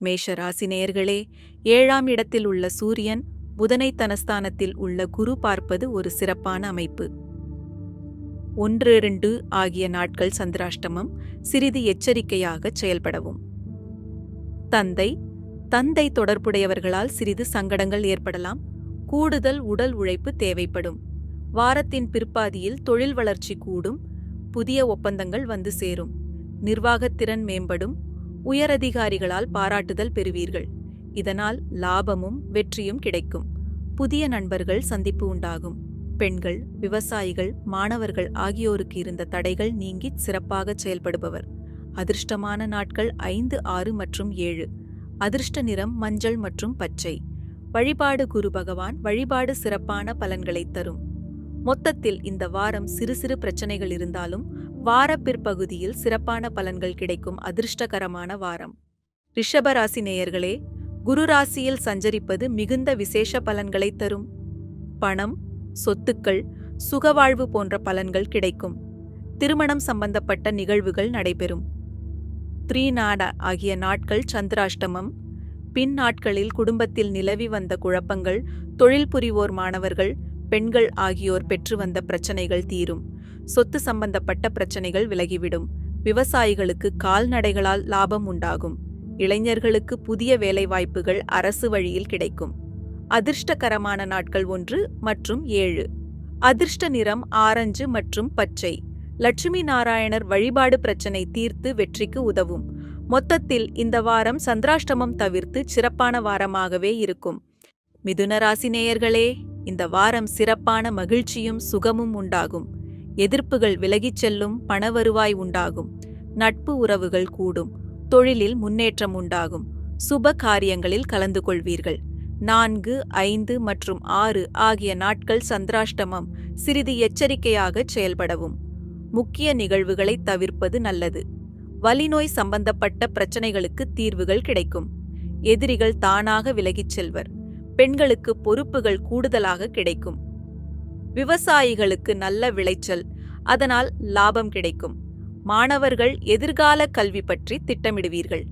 மேஷ ராசி நேயர்களே ஏழாம் இடத்தில் உள்ள சூரியன் புதனை தனஸ்தானத்தில் உள்ள குரு பார்ப்பது ஒரு சிறப்பான அமைப்பு. ஒன்று இரண்டு ஆகிய நாட்கள் சந்திராஷ்டமம் சிறிது எச்சரிக்கையாகச் செயல்படவும். தந்தை தந்தை தொடர்புடையவர்களால் சிறிது சங்கடங்கள் ஏற்படலாம் கூடுதல் உடல் உழைப்பு தேவைப்படும். வாரத்தின் பிற்பாதியில் தொழில் வளர்ச்சி கூடும் புதிய ஒப்பந்தங்கள் வந்து சேரும் நிர்வாகத்திறன் மேம்படும் உயரதிகாரிகளால் பாராட்டுதல் பெறுவீர்கள். இதனால் லாபமும் வெற்றியும் கிடைக்கும். புதிய நண்பர்கள் சந்திப்பு உண்டாகும். பெண்கள் விவசாயிகள் மாணவர்கள் ஆகியோருக்கு இருந்த தடைகள் நீங்கி சிறப்பாக செயல்படுபவர். அதிர்ஷ்டமான நாட்கள் ஐந்து ஆறு மற்றும் ஏழு. அதிர்ஷ்ட நிறம் மஞ்சள் மற்றும் பச்சை. வழிபாடு குரு பகவான் வழிபாடு சிறப்பான பலன்களை தரும். மொத்தத்தில் இந்த வாரம் சிறு சிறு பிரச்சனைகள் இருந்தாலும் வார பிற்பகுதியில் சிறப்பான பலன்கள் கிடைக்கும் அதிர்ஷ்டகரமான வாரம். ரிஷபராசி நேயர்களே குரு ராசியில் சஞ்சரிப்பது மிகுந்த விசேஷ பலன்களை தரும். பணம் சொத்துக்கள் சுகவாழ்வு போன்ற பலன்கள் கிடைக்கும். திருமணம் சம்பந்தப்பட்ட நிகழ்வுகள் நடைபெறும். த்ரீநாட ஆகிய நாட்கள் சந்திராஷ்டமம். பின் நாட்களில் குடும்பத்தில் நிலவி வந்த குழப்பங்கள் தொழில் புரிவோர் மாணவர்கள் பெண்கள் ஆகியோர் பெற்று வந்த பிரச்சனைகள் தீரும். சொத்து சம்பந்தப்பட்ட பிரச்சனைகள் விலகிவிடும். விவசாயிகளுக்கு கால்நடைகளால் லாபம் உண்டாகும். இளைஞர்களுக்கு புதிய வேலைவாய்ப்புகள் அரசு வழியில் கிடைக்கும். அதிர்ஷ்டகரமான நாட்கள் ஒன்று மற்றும் ஏழு. அதிர்ஷ்ட நிறம் ஆரஞ்சு மற்றும் பச்சை. லட்சுமி நாராயணர் வழிபாடு பிரச்சனை தீர்த்து வெற்றிக்கு உதவும். மொத்தத்தில் இந்த வாரம் சந்திராஷ்டமம் தவிர்த்து சிறப்பான வாரமாகவே இருக்கும். மிதுன ராசி நேயர்களே இந்த வாரம் சிறப்பான மகிழ்ச்சியும் சுகமும் உண்டாகும். எதிர்ப்புகள் விலகிச் செல்லும் பண வருவாய் உண்டாகும். நட்பு உறவுகள் கூடும். தொழிலில் முன்னேற்றம் உண்டாகும். சுப காரியங்களில் கலந்து கொள்வீர்கள். நான்கு ஐந்து மற்றும் ஆறு ஆகிய நாட்கள் சந்திராஷ்டமம் சிறிது எச்சரிக்கையாகச் செயல்படவும். முக்கிய நிகழ்வுகளை தவிர்ப்பது நல்லது. வலிநோய் சம்பந்தப்பட்ட பிரச்சனைகளுக்கு தீர்வுகள் கிடைக்கும். எதிரிகள் தானாக விலகிச் செல்வர். பெண்களுக்கு பொறுப்புகள் கூடுதலாக கிடைக்கும். விவசாயிகளுக்கு நல்ல விளைச்சல். அதனால் லாபம் கிடைக்கும். மாணவர்கள் எதிர்கால கல்வி பற்றி திட்டமிடுவீர்கள்.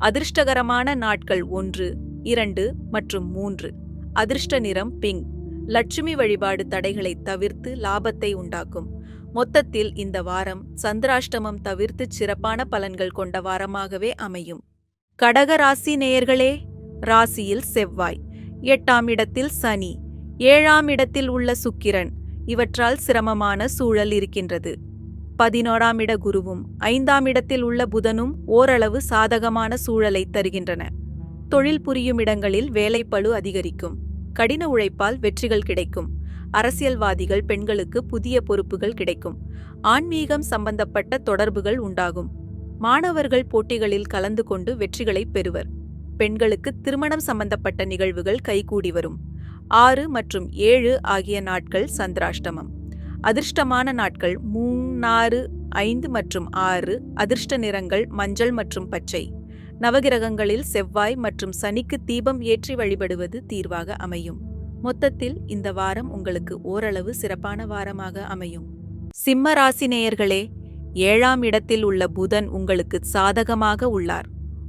அதிர்ஷ்டகரமான நாட்கள் ஒன்று இரண்டு மற்றும் மூன்று. அதிர்ஷ்ட நிறம் பிங்க் லட்சுமி வழிபாடு தடைகளை தவிர்த்து லாபத்தை உண்டாக்கும். மொத்தத்தில் இந்த வாரம் சந்திராஷ்டமம் தவிர்த்து சிறப்பான பலன்கள் கொண்ட வாரமாகவே அமையும். கடக ராசி நேயர்களே ராசியில் செவ்வாய். எட்டாம் இடத்தில் சனி. ஏழாம் இடத்தில் உள்ள சுக்கிரன் இவற்றால் சிரமமான சூழல் இருக்கின்றது. பதினோராம் இட குருவும் ஐந்தாம் இடத்தில் உள்ள புதனும் ஓரளவு சாதகமான சூழலை தருகின்றன. தொழில் புரியும் இடங்களில் வேலைப்பழு அதிகரிக்கும். கடின உழைப்பால் வெற்றிகள் கிடைக்கும். அரசியல்வாதிகள் பெண்களுக்கு புதிய பொறுப்புகள் கிடைக்கும். ஆன்மீகம் சம்பந்தப்பட்ட தொடர்புகள் உண்டாகும். மாணவர்கள் போட்டிகளில் கலந்து கொண்டு வெற்றிகளை பெறுவர். பெண்களுக்கு திருமணம் சம்பந்தப்பட்ட நிகழ்வுகள் கைகூடி வரும். ஆறு மற்றும் ஏழு ஆகிய நாட்கள் சந்திராஷ்டமம். அதிர்ஷ்டமான நாட்கள் மூணாறு ஐந்து மற்றும் ஆறு அதிர்ஷ்ட நிறங்கள் மஞ்சள் மற்றும் பச்சை. நவகிரகங்களில் செவ்வாய் மற்றும் சனிக்கு தீபம் ஏற்றி வழிபடுவது தீர்வாக அமையும். மொத்தத்தில் இந்த வாரம் உங்களுக்கு ஓரளவு சிறப்பான வாரமாக அமையும். சிம்ம ராசி நேயர்களே ஏழாம் இடத்தில் உள்ள புதன் உங்களுக்கு சாதகமாக உள்ளார்.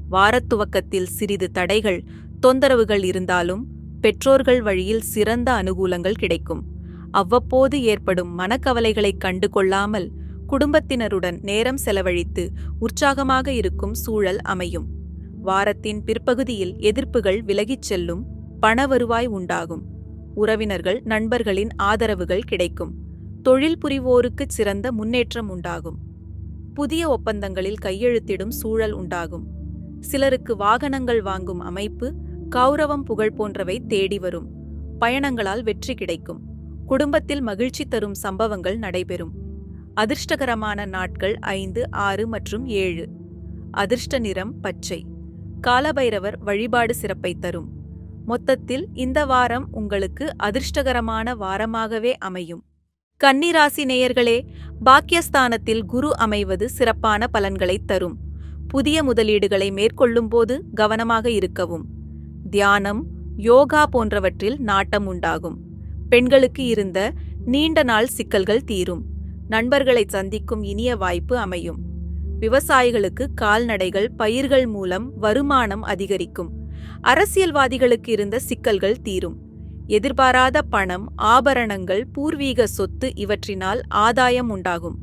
வாரத்துவக்கத்தில் சிறிது தடைகள் தொந்தரவுகள் இருந்தாலும் பெற்றோர்கள் வழியில் சிறந்த அனுகூலங்கள் கிடைக்கும். அவ்வப்போது ஏற்படும் மனக்கவலைகளை கண்டு கொள்ளாமல் குடும்பத்தினருடன் நேரம் செலவழித்து உற்சாகமாக இருக்கும் சூழல் அமையும். வாரத்தின் பிற்பகுதியில் எதிர்ப்புகள் விலகிச் செல்லும் பண வருவாய் உண்டாகும். உறவினர்கள் நண்பர்களின் ஆதரவுகள் கிடைக்கும். தொழில் புரிவோருக்கு சிறந்த முன்னேற்றம் உண்டாகும். புதிய ஒப்பந்தங்களில் கையெழுத்திடும் சூழல் உண்டாகும். சிலருக்கு வாகனங்கள் வாங்கும் அமைப்பு கௌரவம் புகழ் போன்றவை தேடி வரும். பயணங்களால் வெற்றி கிடைக்கும். குடும்பத்தில் மகிழ்ச்சி தரும் சம்பவங்கள் நடைபெறும். அதிர்ஷ்டகரமான நாட்கள் ஐந்து ஆறு மற்றும் ஏழு. அதிர்ஷ்ட நிறம் பச்சை. காலபைரவர் வழிபாடு சிறப்பை தரும். மொத்தத்தில் இந்த வாரம் உங்களுக்கு அதிர்ஷ்டகரமான வாரமாகவே அமையும். கன்னிராசி நேயர்களே பாக்கியஸ்தானத்தில் குரு அமைவது சிறப்பான பலன்களை தரும். புதிய முதலீடுகளை மேற்கொள்ளும்போது கவனமாக இருக்கவும். தியானம் யோகா போன்றவற்றில் நாட்டம் உண்டாகும். பெண்களுக்கு இருந்த நீண்ட நாள் சிக்கல்கள் தீரும். நண்பர்களை சந்திக்கும் இனிய வாய்ப்பு அமையும். விவசாயிகளுக்கு கால்நடைகள் பயிர்கள் மூலம் வருமானம் அதிகரிக்கும். அரசியல்வாதிகளுக்கு இருந்த சிக்கல்கள் தீரும். எதிர்பாராத பணம் ஆபரணங்கள் பூர்வீக சொத்து இவற்றினால் ஆதாயம் உண்டாகும்.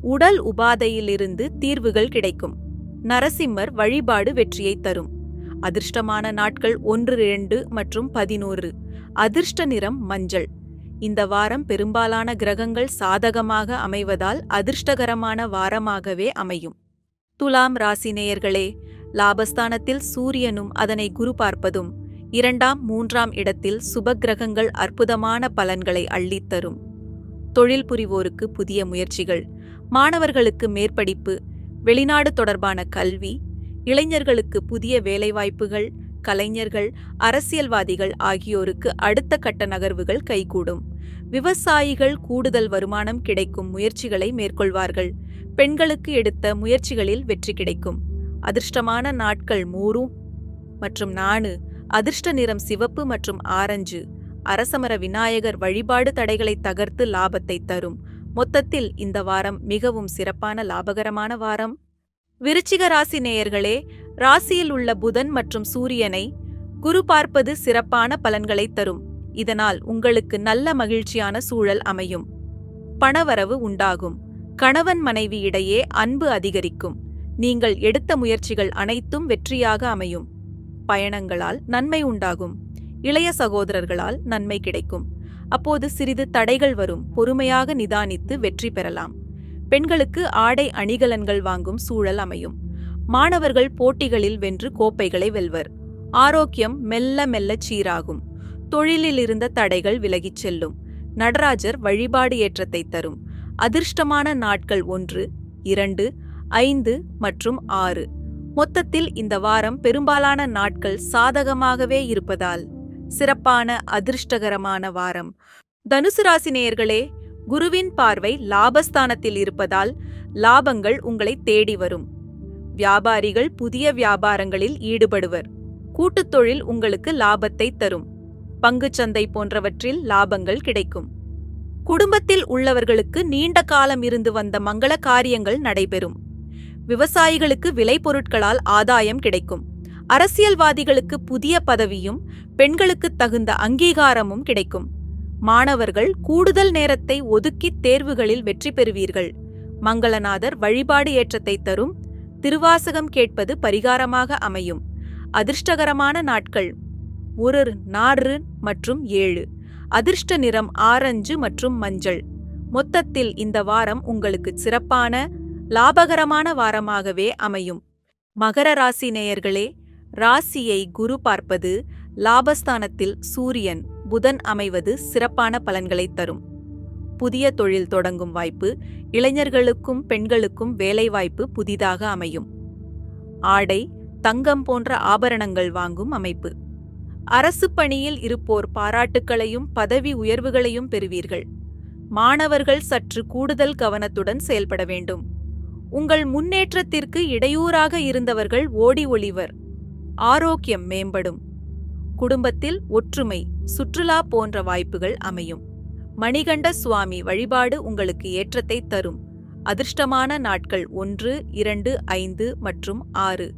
உடல் உபாதையிலிருந்து தீர்வுகள் கிடைக்கும். நரசிம்மர் வழிபாடு வெற்றியை தரும். அதிர்ஷ்டமான நாட்கள் ஒன்று இரண்டு மற்றும் பதினோரு. அதிர்ஷ்ட நிறம் மஞ்சள். இந்த வாரம் பெரும்பாலான கிரகங்கள் சாதகமாக அமைவதால் அதிர்ஷ்டகரமான வாரமாகவே அமையும். துலாம் ராசி நேயர்களே லாபஸ்தானத்தில் சூரியனும் அதனை குரு பார்ப்பதும் இரண்டாம் மூன்றாம் இடத்தில் சுபக்கிரகங்கள் அற்புதமான பலன்களை அள்ளித்தரும் தொழில் புரிவோருக்கு புதிய முயற்சிகள் மாணவர்களுக்கு மேற்படிப்பு வெளிநாடு தொடர்பான கல்வி இளைஞர்களுக்கு புதிய வேலைவாய்ப்புகள் கலைஞர்கள் அரசியல்வாதிகள் ஆகியோருக்கு அடுத்த கட்ட நகர்வுகள் கைகூடும். விவசாயிகள் கூடுதல் வருமானம் கிடைக்கும் முயற்சிகளை மேற்கொள்வார்கள். பெண்களுக்கு எடுத்த முயற்சிகளில் வெற்றி கிடைக்கும். அதிர்ஷ்டமான நாட்கள் மூரு மற்றும் நானு அதிர்ஷ்ட நிறம் சிவப்பு மற்றும் ஆரஞ்சு. அரசமர விநாயகர் வழிபாடு தடைகளை தகர்த்து லாபத்தை தரும். மொத்தத்தில் இந்த வாரம் மிகவும் சிறப்பான லாபகரமான வாரம். விருச்சிக ராசி நேயர்களே ராசியில் உள்ள புதன் மற்றும் சூரியனை குரு பார்ப்பது சிறப்பான பலன்களை தரும். இதனால் உங்களுக்கு நல்ல மகிழ்ச்சியான சூழல் அமையும். பணவரவு உண்டாகும். கணவன் மனைவி இடையே அன்பு அதிகரிக்கும். நீங்கள் எடுத்த முயற்சிகள் அனைத்தும் வெற்றியாக அமையும். பயணங்களால் நன்மை உண்டாகும். இளைய சகோதரர்களால் நன்மை கிடைக்கும். அப்போது சிறிது தடைகள் வரும். பொறுமையாக நிதானித்து வெற்றி பெறலாம். பெண்களுக்கு ஆடை அணிகலன்கள் வாங்கும் சூழல் அமையும். மாணவர்கள் போட்டிகளில் வென்று கோப்பைகளை வெல்வர். ஆரோக்கியம் மெல்ல மெல்ல சீராகும். தொழிலில் இருந்த தடைகள் விலகிச் செல்லும். நடராஜர் வழிபாடு ஏற்றத்தை தரும். அதிர்ஷ்டமான நாட்கள் ஒன்று இரண்டு ஐந்து மற்றும் ஆறு. மொத்தத்தில் இந்த வாரம் பெரும்பாலான நாட்கள் சாதகமாகவே இருப்பதால் சிறப்பான அதிர்ஷ்டகரமான வாரம். தனுசு ராசி நேயர்களே குருவின் பார்வை லாபஸ்தானத்தில் இருப்பதால் லாபங்கள் உங்களை தேடி வரும். வியாபாரிகள் புதிய வியாபாரங்களில் ஈடுபடுவர். கூட்டுத் தொழில் உங்களுக்கு லாபத்தை தரும். பங்குச்சந்தை போன்றவற்றில் லாபங்கள் கிடைக்கும். குடும்பத்தில் உள்ளவர்களுக்கு நீண்ட காலம் இருந்து வந்த மங்கள காரியங்கள் நடைபெறும். விவசாயிகளுக்கு விளைபொருட்களால் ஆதாயம் கிடைக்கும். அரசியல்வாதிகளுக்கு புதிய பதவியும் பெண்களுக்கு தகுந்த அங்கீகாரமும் கிடைக்கும். மாணவர்கள் கூடுதல் நேரத்தை ஒதுக்கி தேர்வுகளில் வெற்றி பெறுவீர்கள். மங்களநாதர் வழிபாடு ஏற்றத்தை தரும். திருவாசகம் கேட்பது பரிகாரமாக அமையும். அதிர்ஷ்டகரமான நாட்கள். ஒரு நாறு மற்றும் ஏழு. அதிர்ஷ்ட நிறம் ஆரஞ்சு மற்றும் மஞ்சள். மொத்தத்தில் இந்த வாரம் உங்களுக்கு சிறப்பான லாபகரமான வாரமாகவே அமையும். மகர ராசி நேயர்களே ராசியை குரு பார்ப்பது லாபஸ்தானத்தில் சூரியன். புதன் அமைவது சிறப்பான பலன்களை தரும். புதிய தொழில் தொடங்கும் வாய்ப்பு இளைஞர்களுக்கும் பெண்களுக்கும் வேலைவாய்ப்பு புதிதாக அமையும். ஆடை தங்கம் போன்ற ஆபரணங்கள் வாங்கும் அமைப்பு. அரசு பணியில் இருப்போர் பாராட்டுக்களையும் பதவி உயர்வுகளையும் பெறுவீர்கள். மாணவர்கள் சற்று கூடுதல் கவனத்துடன் செயல்பட வேண்டும். உங்கள் முன்னேற்றத்திற்கு இடையூறாக இருந்தவர்கள் ஓடி ஒளிவர். ஆரோக்கியம் மேம்படும். குடும்பத்தில் ஒற்றுமை சுற்றுலா போன்ற வாய்ப்புகள் அமையும். மணிகண்ட சுவாமி வழிபாடு உங்களுக்கு ஏற்றத்தை தரும். அதிர்ஷ்டமான நாட்கள் ஒன்று இரண்டு ஐந்து மற்றும் ஆறு.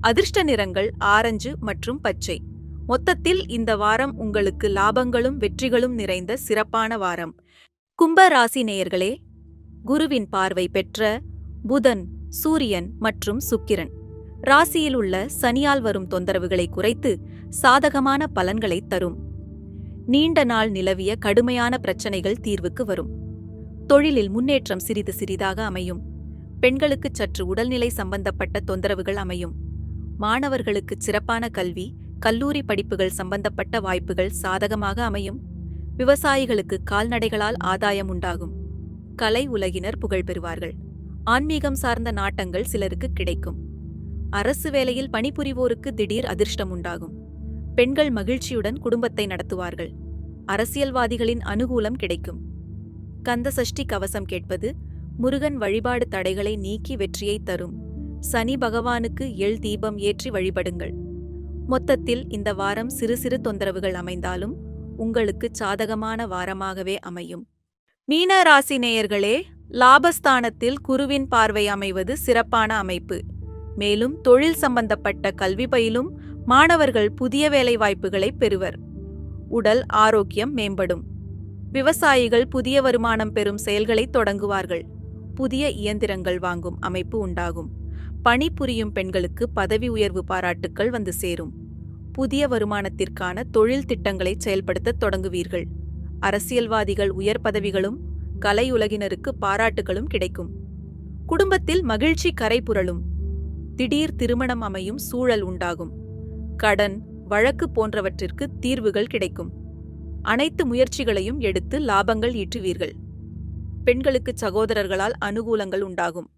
அதிர்ஷ்ட நிறங்கள் ஆரஞ்சு மற்றும் பச்சை. மொத்தத்தில் இந்த வாரம் உங்களுக்கு லாபங்களும் வெற்றிகளும் நிறைந்த சிறப்பான வாரம். கும்ப ராசி நேயர்களே குருவின் பார்வை பெற்ற புதன் சூரியன் மற்றும் சுக்கிரன். ராசியில் உள்ள சனியால் வரும் தொந்தரவுகளை குறைத்து சாதகமான பலன்களை தரும். நீண்ட நாள் நிலவிய கடுமையான பிரச்சனைகள் தீர்வுக்கு வரும். தொழிலில் முன்னேற்றம் சிறிது சிறிதாக அமையும். பெண்களுக்கு சற்று உடல்நிலை சம்பந்தப்பட்ட தொந்தரவுகள் அமையும். மாணவர்களுக்கு சிறப்பான கல்வி கல்லூரி படிப்புகள் சம்பந்தப்பட்ட வாய்ப்புகள் சாதகமாக அமையும். விவசாயிகளுக்கு கால்நடைகளால் ஆதாயம் உண்டாகும். கலை உலகினர் புகழ் பெறுவார்கள். ஆன்மீகம் சார்ந்த நாட்டங்கள் சிலருக்கு கிடைக்கும். அரசு வேலையில் பணிபுரிவோருக்கு திடீர் அதிர்ஷ்டம் உண்டாகும். பெண்கள் மகிழ்ச்சியுடன் குடும்பத்தை நடத்துவார்கள். அரசியல்வாதிகளின் அனுகூலம் கிடைக்கும். கந்த சஷ்டி கவசம் கேட்பது முருகன் வழிபாடு தடைகளை நீக்கி வெற்றியை தரும். சனி பகவானுக்கு எள் தீபம் ஏற்றி வழிபடுங்கள். மொத்தத்தில் இந்த வாரம் சிறு சிறு தொந்தரவுகள் அமைந்தாலும் உங்களுக்கு சாதகமான வாரமாகவே அமையும். மீன ராசி நேயர்களே லாபஸ்தானத்தில் குருவின் பார்வை அமைவது சிறப்பான அமைப்பு. மேலும் தொழில் சம்பந்தப்பட்ட கல்வி பயிலும் மாணவர்கள் புதிய வேலை வாய்ப்புகளை பெறுவர். உடல் ஆரோக்கியம் மேம்படும். விவசாயிகள் புதிய வருமானம் பெறும் செயல்களை தொடங்குவார்கள். புதிய இயந்திரங்கள் வாங்கும் அமைப்பு உண்டாகும். பணிபுரியும் பெண்களுக்கு பதவி உயர்வு பாராட்டுக்கள் வந்து சேரும். புதிய வருமானத்திற்கான தொழில் திட்டங்களை செயல்படுத்த தொடங்குவீர்கள். அரசியல்வாதிகள் உயர் பதவிகளும் கலையுலகினருக்கு பாராட்டுகளும் கிடைக்கும். குடும்பத்தில் மகிழ்ச்சி கரை புரளும். திடீர் திருமணம் அமையும் சூழல் உண்டாகும். கடன் வழக்கு போன்றவற்றிற்கு தீர்வுகள் கிடைக்கும். அனைத்து முயற்சிகளையும் எடுத்து லாபங்கள் ஈட்டுவீர்கள். பெண்களுக்கு சகோதரர்களால் அனுகூலங்கள் உண்டாகும்.